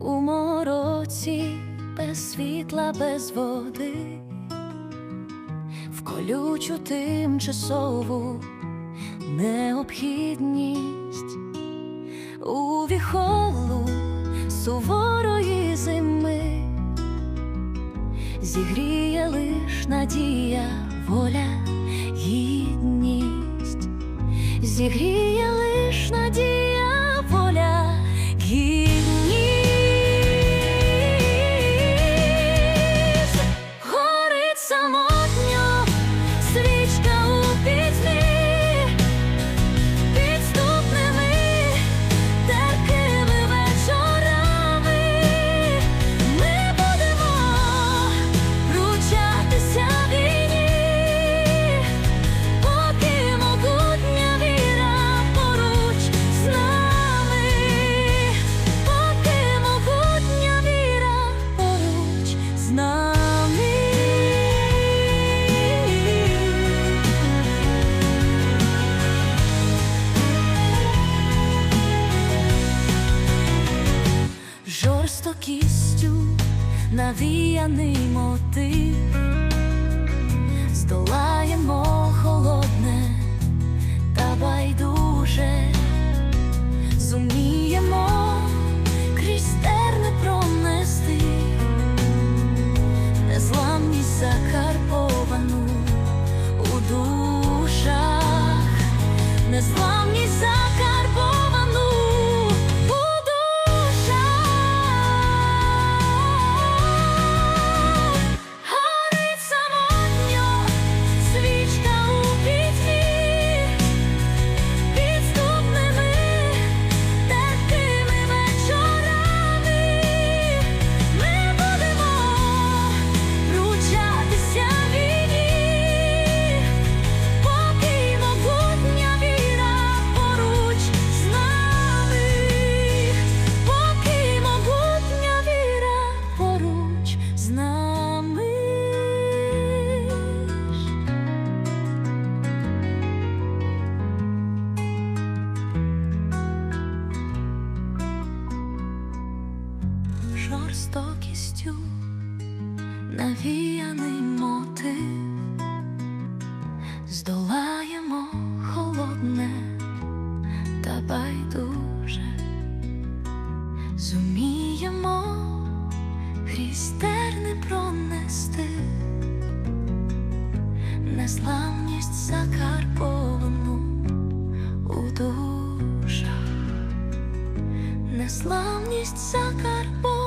у мороці, без світла, без води, в колючу тимчасову необхідність. У віхолу суворої зими зігріє лиш надія, воля, гідність, зігріє лиш надія, Жорстокістю навіяний мотив, жорстокістю навіяний мотив, здолаємо холодне та байдуже, зуміємо терни пронести. Незламність закарбовану у душах. Незламність закарбовану